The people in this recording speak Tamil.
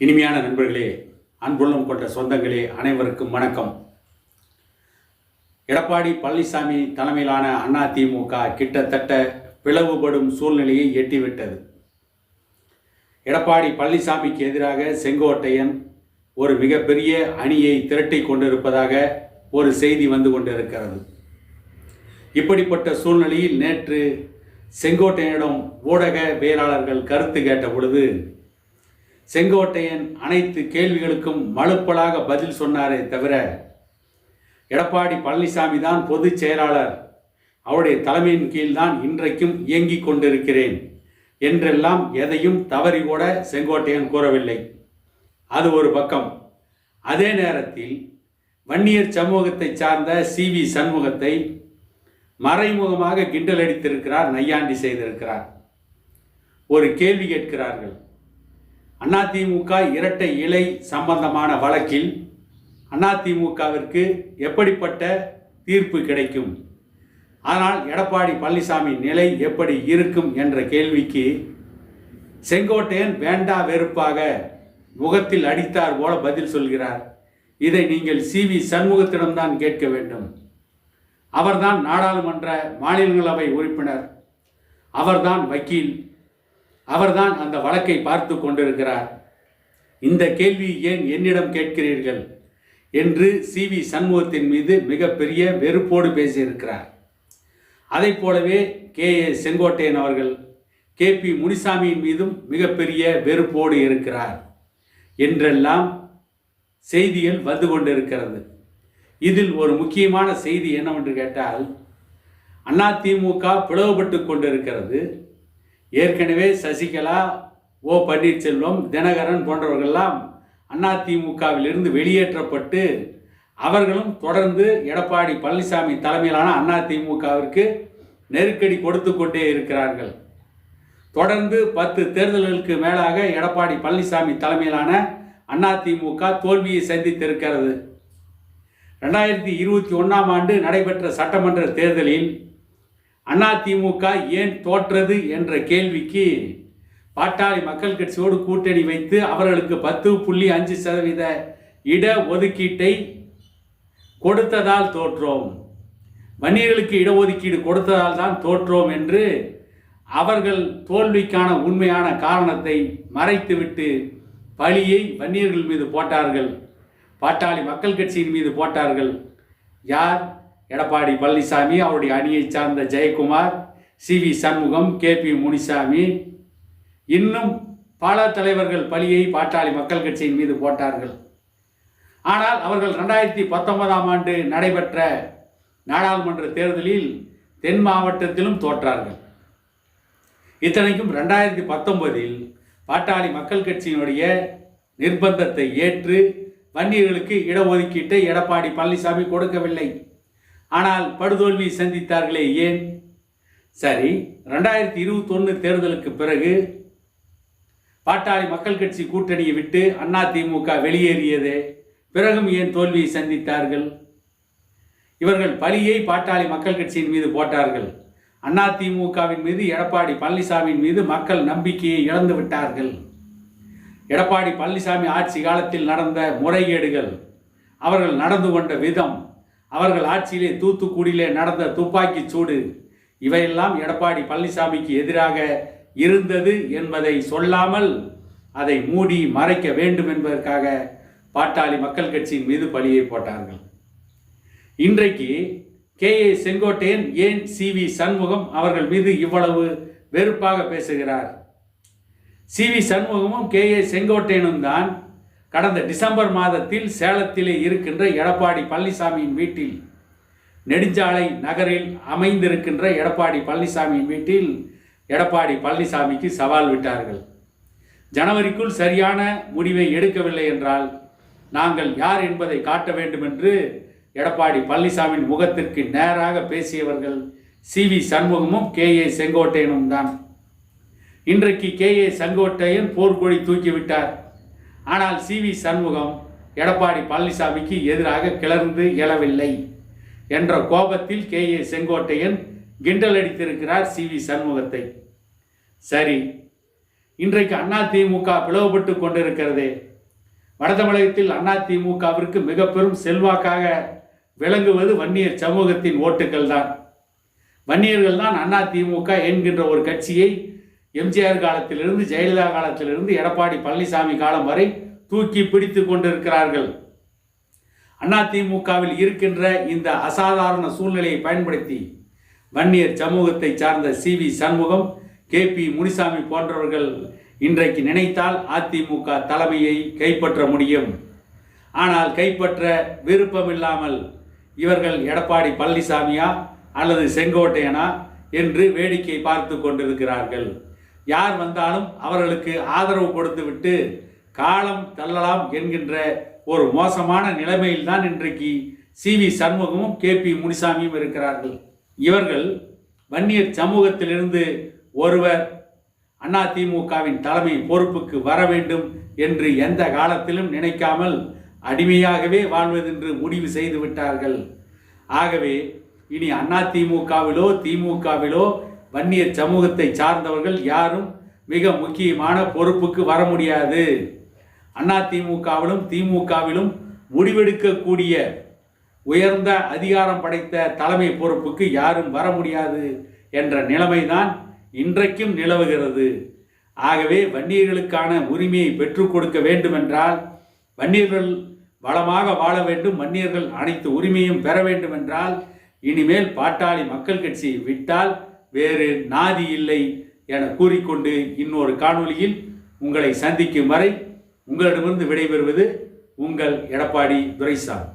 இனிமையான நண்பர்களே அன்புள்ளம் கொண்ட சொந்தங்களே அனைவருக்கும் வணக்கம். எடப்பாடி பழனிசாமி தலைமையிலான அதிமுக கிட்டத்தட்ட பிளவுபடும் சூழ்நிலையை எட்டிவிட்டது. எடப்பாடி பழனிசாமிக்கு எதிராக செங்கோட்டையன் ஒரு மிகப்பெரிய அணியை திரட்டி கொண்டிருப்பதாக ஒரு செய்தி வந்து கொண்டிருக்கிறது. இப்படிப்பட்ட சூழ்நிலையில் நேற்று செங்கோட்டையனிடம் ஊடகவியலாளர்கள் கருத்து கேட்ட பொழுது செங்கோட்டையன் அனைத்து கேள்விகளுக்கும் மழுப்பலாக பதில் சொன்னாரே தவிர எடப்பாடி பழனிசாமி தான் பொதுச் செயலாளர். அவருடைய தலைமையின் கீழ் தான் இன்றைக்கும் இயங்கிக் கொண்டிருக்கிறேன். என்றெல்லாம் எதையும் தவறி கூட செங்கோட்டையன் கூறவில்லை. அது ஒரு பக்கம். அதே நேரத்தில் வன்னியர் சமூகத்தை சார்ந்த சி வி சண்முகத்தை மறைமுகமாக கிண்டல் அடித்திருக்கிறார் நையாண்டி செய்திருக்கிறார். ஒரு கேள்வி கேட்கிறார்கள். அதிமுக இரட்டை இலை சம்பந்தமான வழக்கில் அதிமுகவிற்கு எப்படிப்பட்ட தீர்ப்பு கிடைக்கும்? ஆனால் எடப்பாடி பழனிசாமி நிலை எப்படி இருக்கும் என்ற கேள்விக்கு செங்கோட்டையன் வேண்டா வெறுப்பாக முகத்தில் அடித்தார் போல பதில் சொல்கிறார். இதை நீங்கள் சி வி சண்முகத்திடம்தான் கேட்க வேண்டும். அவர்தான் நாடாளுமன்ற மாநிலங்களவை உறுப்பினர். அவர்தான் வக்கீல். அவர்தான் அந்த வழக்கை பார்த்து கொண்டிருக்கிறார். இந்த கேள்வி ஏன் என்னிடம் கேட்கிறீர்கள்? என்று சி வி சண்முகத்தின் மீது மிகப்பெரிய வெறுப்போடு பேசியிருக்கிறார். அதைப் போலவே கே ஏ செங்கோட்டையன் அவர்கள் கே பி முனிசாமியின் மீதும் மிகப்பெரிய வெறுப்போடு இருக்கிறார். என்றெல்லாம் செய்திகள் வந்து கொண்டிருக்கிறது. இதில் ஒரு முக்கியமான செய்தி என்னவென்று கேட்டால் அதிமுக பிளவுபட்டு கொண்டிருக்கிறது. ஏற்கனவே சசிகலா ஓ பன்னீர்செல்வம் தினகரன் போன்றவர்கள்லாம் அதிமுகவிலிருந்து வெளியேற்றப்பட்டு அவர்களும் தொடர்ந்து எடப்பாடி பழனிசாமி தலைமையிலான அதிமுகவிற்கு நெருக்கடி கொடுத்து கொண்டே இருக்கிறார்கள். தொடர்ந்து பத்து தேர்தல்களுக்கு மேலாக எடப்பாடி பழனிசாமி தலைமையிலான அதிமுக தோல்வியை சந்தித்திருக்கிறது. ரெண்டாயிரத்தி இருபத்தி ஒன்றாம் ஆண்டு நடைபெற்ற சட்டமன்ற தேர்தலில் அதிமுக ஏன் தோற்றது என்ற கேள்விக்கு பாட்டாளி மக்கள் கட்சியோடு கூட்டணி வைத்து அவர்களுக்கு பத்து புள்ளி அஞ்சு சதவீத இட ஒதுக்கீட்டை கொடுத்ததால் தோற்றோம். வன்னியர்களுக்கு இடஒதுக்கீடு கொடுத்ததால் தான் தோற்றோம் என்று அவர்கள் தோல்விக்கான உண்மையான காரணத்தை மறைத்துவிட்டு பழியை வன்னியர்கள் மீது போட்டார்கள். பாட்டாளி மக்கள் கட்சியின் மீது போட்டார்கள். யார்? எடப்பாடி பழனிசாமி அவருடைய அணியை சார்ந்த Jayakumar C V Shanmugam K P Munusamy. இன்னும் பல தலைவர்கள் பழியை பாட்டாளி மக்கள் கட்சியின் மீது போட்டார்கள். ஆனால் அவர்கள் ரெண்டாயிரத்தி பத்தொன்பதாம் ஆண்டு நடைபெற்ற நாடாளுமன்ற தேர்தலில் தென் மாவட்டத்திலும் தோற்றார்கள். இத்தனைக்கும் ரெண்டாயிரத்தி பத்தொன்பதில் பாட்டாளி மக்கள் கட்சியினுடைய நிர்பந்தத்தை ஏற்று வன்னியர்களுக்கு இடஒதுக்கீட்டை எடப்பாடி பழனிசாமி கொடுக்கவில்லை. ஆனால் படுதோல்வி சந்தித்தார்களே ஏன்? சரி ரெண்டாயிரத்தி இருபத்தொன்று தேர்தலுக்கு பிறகு பாட்டாளி மக்கள் கட்சி கூட்டணியை விட்டு அண்ணா திமுக வெளியேறியதே பிறகும் ஏன் தோல்வியை சந்தித்தார்கள்? இவர்கள் பழியை பாட்டாளி மக்கள் கட்சியின் மீது போட்டார்கள். அண்ணா திமுகவின் மீது எடப்பாடி பழனிசாமியின் மீது மக்கள் நம்பிக்கையை இழந்து விட்டார்கள். எடப்பாடி பழனிசாமி ஆட்சி காலத்தில் நடந்த முறைகேடுகள் அவர்கள் நடந்து கொண்ட விதம் அவர்கள் ஆட்சியிலே தூத்துக்குடியிலே நடந்த துப்பாக்கி சூடு இவையெல்லாம் எடப்பாடி பழனிசாமிக்கு எதிராக இருந்தது என்பதை சொல்லாமல் அதை மூடி மறைக்க வேண்டும் என்பதற்காக பாட்டாளி மக்கள் கட்சியின் மீது பழியை போட்டார்கள். இன்றைக்கு கே. ஏ. செங்கோட்டையன் ஏன் சி. வி. சண்முகம் அவர்கள் மீது இவ்வளவு வெறுப்பாக பேசுகிறார்? சி. வி. சண்முகமும் கே. ஏ. செங்கோட்டையனும் தான் கடந்த டிசம்பர் மாதத்தில் சேலத்திலே இருக்கின்ற எடப்பாடி பழனிசாமியின் வீட்டில் நெடுஞ்சாலை நகரில் அமைந்திருக்கின்ற எடப்பாடி பழனிசாமியின் வீட்டில் எடப்பாடி பழனிசாமிக்கு சவால் விட்டார்கள். ஜனவரிக்குள் சரியான முடிவை எடுக்கவில்லை என்றால் நாங்கள் யார் என்பதை காட்ட வேண்டும் என்று எடப்பாடி பழனிசாமியின் முகத்திற்கு நேராக பேசியவர்கள் சி. வி. சண்முகமும் கே. ஏ. செங்கோட்டையனும் தான். இன்றைக்கு கே. ஏ. செங்கோட்டையன் போர்க்கொடி தூக்கிவிட்டார் ஆனால் சி வி சண்முகம் எடப்பாடி பழனிசாமிக்கு எதிராக கிளர்ந்து எழவில்லை என்ற கோபத்தில் கே ஏ செங்கோட்டையன் கிண்டல் அடித்திருக்கிறார் சி வி சண்முகத்தை. சரி இன்றைக்கு அதிமுக பிளவுபட்டு கொண்டிருக்கிறதே. வட தமிழகத்தில் அதிமுகவிற்கு மிக பெரும் செல்வாக்காக விளங்குவது வன்னியர் சமூகத்தின் ஓட்டுக்கள் தான் வன்னியர்கள் தான் அதிமுக என்கின்ற ஒரு கட்சியை எம்ஜிஆர் காலத்திலிருந்து ஜெயலலிதா காலத்திலிருந்து எடப்பாடி பழனிசாமி காலம் வரை தூக்கி பிடித்து கொண்டிருக்கிறார்கள். அதிமுகவில் இருக்கின்ற இந்த அசாதாரண சூழ்நிலையை பயன்படுத்தி வன்னியர் சமூகத்தை சார்ந்த C V Shanmugam K P Munusamy போன்றவர்கள் இன்றைக்கு நினைத்தால் அதிமுக தலைமையை கைப்பற்ற முடியும். ஆனால் கைப்பற்ற விருப்பமில்லாமல் இவர்கள் எடப்பாடி பழனிசாமியா அல்லது செங்கோட்டையனா என்று வேடிக்கை பார்த்து கொண்டிருக்கிறார்கள். யார் வந்தாலும் அவர்களுக்கு ஆதரவு கொடுத்துவிட்டு காலம் தள்ளலாம் என்கின்ற ஒரு மோசமான நிலைமையில்தான் இன்றைக்கு சி வி சண்முகமும் கே பி முனிசாமியும் இருக்கிறார்கள். இவர்கள் வன்னியர் சமூகத்திலிருந்து ஒருவர் அதிமுகவின் தலைமை பொறுப்புக்கு வர வேண்டும் என்று எந்த காலத்திலும் நினைக்காமல் அடிமையாகவே வாழ்வதென்று முடிவு செய்து விட்டார்கள். ஆகவே இனி அதிமுகவிலோ திமுகவிலோ வன்னியர் சமூகத்தை சார்ந்தவர்கள் யாரும் மிக முக்கியமான பொறுப்புக்கு வர முடியாது. அதிமுகவிலும் திமுகவிலும் முடிவெடுக்கக்கூடிய உயர்ந்த அதிகாரம் படைத்த தலைமை பொறுப்புக்கு யாரும் வர முடியாது என்ற நிலைமைதான் இன்றைக்கும் நிலவுகிறது. ஆகவே வன்னியர்களுக்கான உரிமையை பெற்றுக் கொடுக்க வேண்டுமென்றால் வன்னியர்கள் வளமாக வாழ வேண்டும். வன்னியர்கள் அனைத்து உரிமையும் பெற வேண்டுமென்றால் இனிமேல் பாட்டாளி மக்கள் கட்சி விட்டால் வேறு நாதி இல்லை என கூறிக்கொண்டு இன்னொரு காணொளியில் உங்களை சந்திக்கும் வரை உங்களிடமிருந்து விடைபெறுவது உங்கள் எடப்பாடி துரைசாமி.